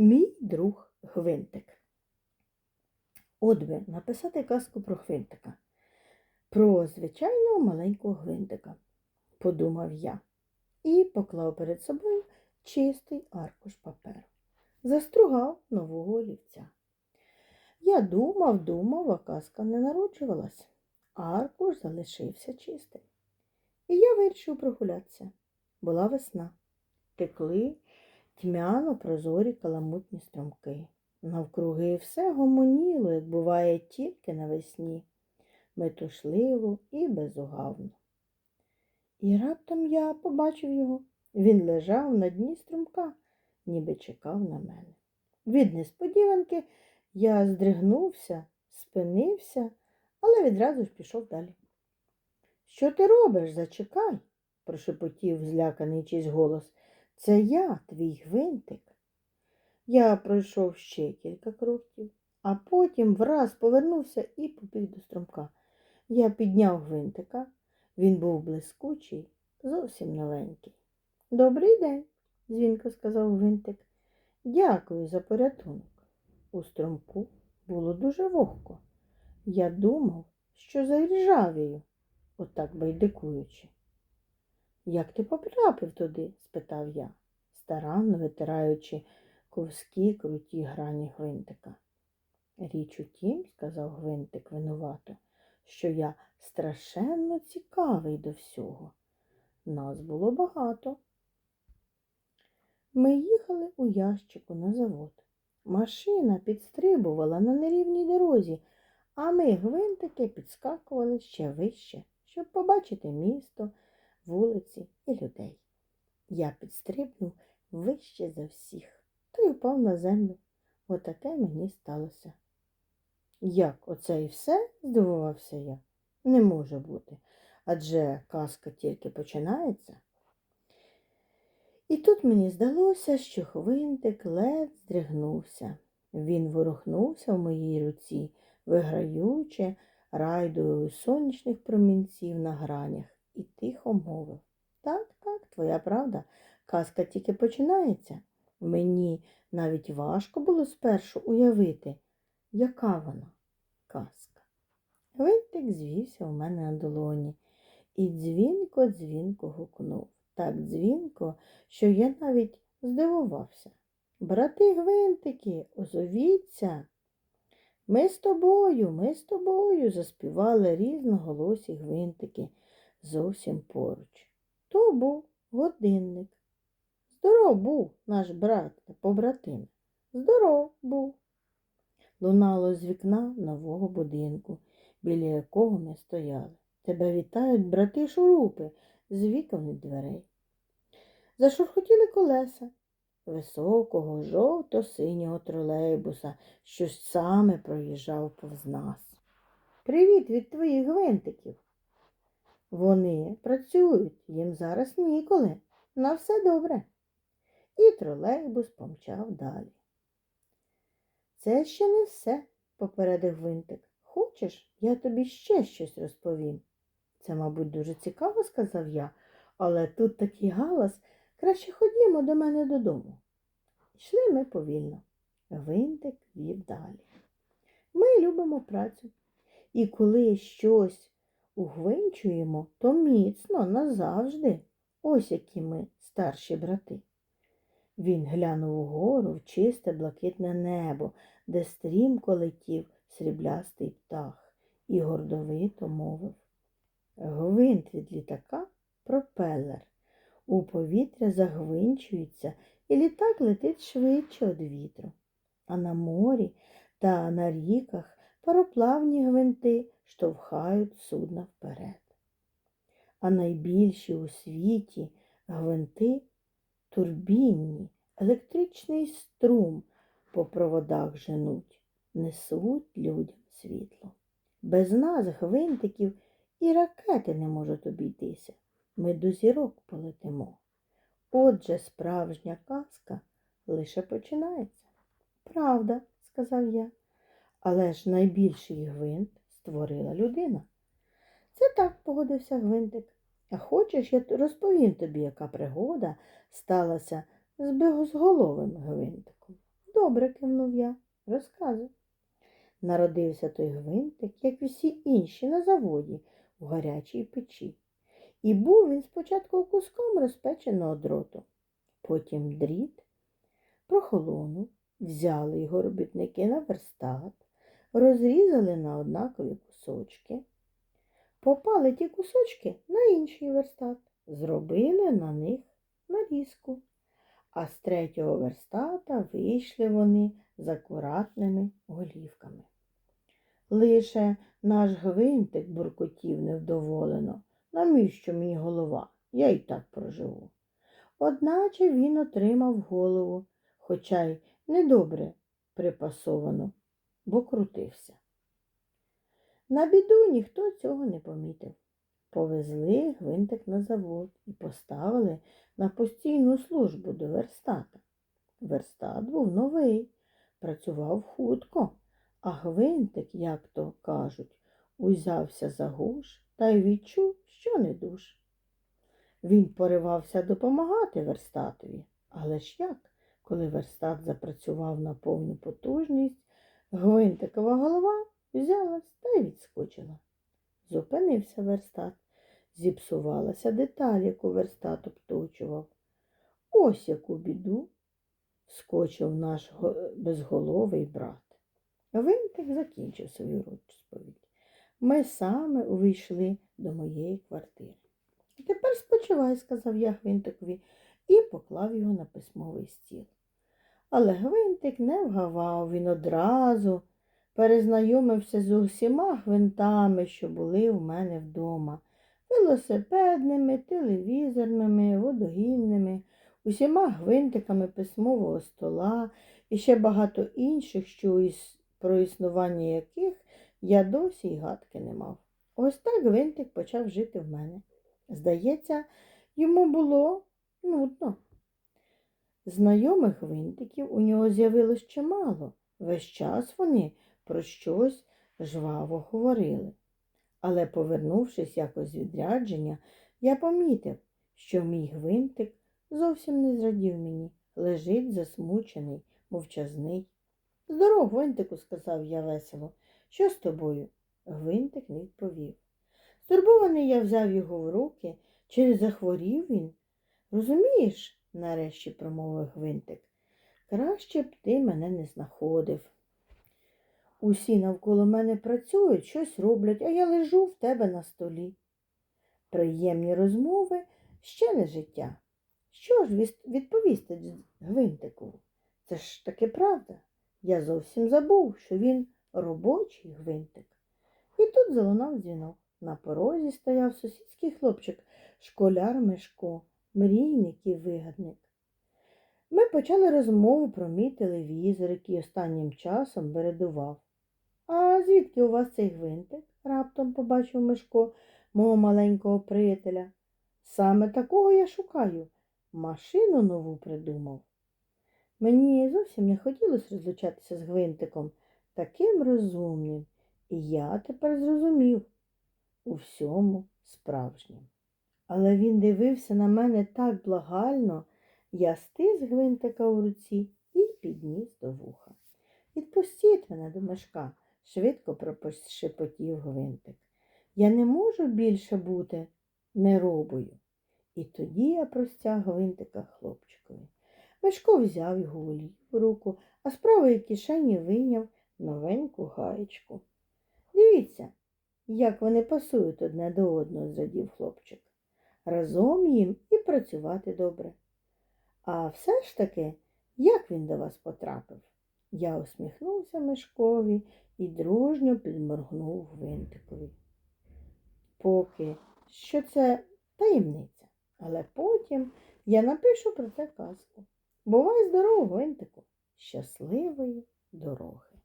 Мій друг Гвинтик. От би написати казку про Гвинтика. Про звичайного маленького гвинтика, подумав я, і поклав перед собою чистий аркуш паперу. Застругав нового олівця. Я думав, думав, а казка не народжувалась. Аркуш залишився чистий. І я вирішив прогулятися. Була весна. Текли тьмяно прозорі каламутні струмки. Навкруги все гомоніло, як буває тільки навесні, метушливо і безугавно. І раптом я побачив його. Він лежав на дні струмка, ніби чекав на мене. Від несподіванки я здригнувся, спинився, але відразу ж пішов далі. Що ти робиш? Зачекай, прошепотів зляканий чийсь голос. Це я, твій гвинтик. Я пройшов ще кілька кроків, а потім враз повернувся і побіг до струмка. Я підняв гвинтика. Він був блискучий, зовсім новенький. Добрий день, дзвінко сказав гвинтик. Дякую за порятунок. У струмку було дуже вогко. Я думав, що заржавію, отак байдикуючи. Як ти потрапив туди? спитав я, старанно витираючи ковські круті грані гвинтика. Річ у тім, сказав гвинтик винувато, що я страшенно цікавий до всього. Нас було багато. Ми їхали у ящику на завод. Машина підстрибувала на нерівній дорозі, а ми, гвинтики, підскакували ще вище, щоб побачити місто, вулиці і людей. Я підстрибнув вище за всіх, то й упав на землю. Отаке мені сталося. Як оце і все? здивувався я. Не може бути, адже казка тільки починається. І тут мені здалося, що хвинтик ледь здригнувся. Він ворухнувся в моїй руці, виграючи райдою сонячних промінців на гранях, і тихо мовив. Так, так, твоя правда, казка тільки починається. Мені навіть важко було спершу уявити, яка вона казка. Гвинтик звівся у мене на долоні і дзвінко-дзвінко гукнув. Так дзвінко, що я навіть здивувався. Брати гвинтики, озовіться. Ми з тобою, ми з тобою, заспівали різноголосі гвинтики зовсім поруч. То був годинник. Здоров був наш брат та побратим. Здоров був. Лунало з вікна нового будинку, біля якого ми стояли. Тебе вітають брати шурупи з вікон і дверей. Зашурхотіли колеса високого жовто-синього тролейбуса, що саме проїжджав повз нас. Привіт від твоїх гвинтиків. Вони працюють, їм зараз ніколи. На все добре. І тролейбус помчав далі. Це ще не все, попередив гвинтик. Хочеш, я тобі ще щось розповім. Це, мабуть, дуже цікаво, сказав я, але тут такий галас, краще ходімо до мене додому. Йшли ми повільно. Гвинтик вів далі. Ми любимо працю. І коли щось угвинчуємо, то міцно назавжди. Ось які ми старші брати. Він глянув угору в чисте блакитне небо, де стрімко летів сріблястий птах, і гордовито мовив. Гвинт від літака пропелер. У повітря загвинчується, і літак летить швидше від вітру. А на морі та на ріках пароплавні гвинти штовхають судна вперед. А найбільші у світі гвинти турбінні, електричний струм по проводах женуть, несуть людям світло. Без нас, гвинтиків, і ракети не можуть обійтися. Ми до зірок полетимо. Отже, справжня казка лише починається. Правда, сказав я, але ж найбільший гвинт створила людина. Це так погодився гвинтик. А хочеш, я розповім тобі, яка пригода сталася з безголовим гвинтиком. Добре, кивнув я. Розказуй. Народився той гвинтик, як і всі інші на заводі в гарячій печі. І був він спочатку куском розпеченого дроту. Потім дріт прохолонув, взяли його робітники на верстат, розрізали на однакові кусочки, попали ті кусочки на інший верстат, зробили на них нарізку. А з третього верстата вийшли вони з акуратними голівками. Лише наш гвинтик буркотів невдоволено. Навіщо мені голова? Я й так проживу. Одначе він отримав голову, хоча й недобре припасовано, бо крутився. На біду ніхто цього не помітив. Повезли гвинтик на завод і поставили на постійну службу до верстата. Верстат був новий, працював хутко, а гвинтик, як то кажуть, узявся за гуш та й відчув, що не душ. Він поривався допомагати верстатові, але ж як, коли верстат запрацював на повну потужність, гвинтикова голова взялась та й відскочила. Зупинився верстат. Зіпсувалася деталь, яку верстат обточував. Ось яку біду скочив наш безголовий брат. Винтик закінчив свою розповідь. Ми саме увійшли до моєї квартири. Тепер спочивай, сказав я Гвинтикові і поклав його на письмовий стіл. Але Гвинтик не вгавав, він одразу перезнайомився з усіма гвинтами, що були у мене вдома велосипедними, телевізорними, водогінними, усіма гвинтиками письмового стола і ще багато інших, що про існування яких я досі й гадки не мав. Ось так гвинтик почав жити в мене. Здається, йому було нудно. Знайомих гвинтиків у нього з'явилось чимало. Весь час вони про щось жваво говорили. Але, повернувшись якось з відрядження, я помітив, що мій гвинтик зовсім не зрадів мені, лежить засмучений, мовчазний. Здоров, гвинтику, сказав я весело. Що з тобою? Гвинтик не відповів. Стурбований я взяв його в руки, чи не захворів він? Розумієш, нарешті промовив гвинтик. Краще б ти мене не знаходив. Усі навколо мене працюють, щось роблять, а я лежу в тебе на столі. Приємні розмови ще не життя. Що ж віс- відповісти гвинтику? Це ж таки правда. Я зовсім забув, що він робочий гвинтик. І тут залунав дзвінок. На порозі стояв сусідський хлопчик, школяр Мишко, мрійник і вигадник. Ми почали розмову про мій телевізор, який останнім часом бередував. А звідки у вас цей гвинтик? раптом побачив Мишко мого маленького приятеля. Саме такого я шукаю. Машину нову придумав. Мені зовсім не хотілося розлучатися з гвинтиком, таким розумним. І я тепер зрозумів у всьому справжнім. Але він дивився на мене так благально, я стис гвинтика у руці і підніс до вуха. Відпустіть мене до мешка, швидко прошепотів гвинтик. Я не можу більше бути неробою. І тоді я простяг гвинтика хлопчикові. Мишко взяв його у ліву руку, а з правої кишені вийняв новеньку гаєчку. Дивіться, як вони пасують одне до одного, зрадів хлопчик. Разом їм і працювати добре. А все ж таки, як він до вас потрапив? Я усміхнувся Мишкові і дружньо підморгнув гвинтикові. Поки що це таємниця, але потім я напишу про це казку. Бувай здоров, гвинтику, щасливої дороги.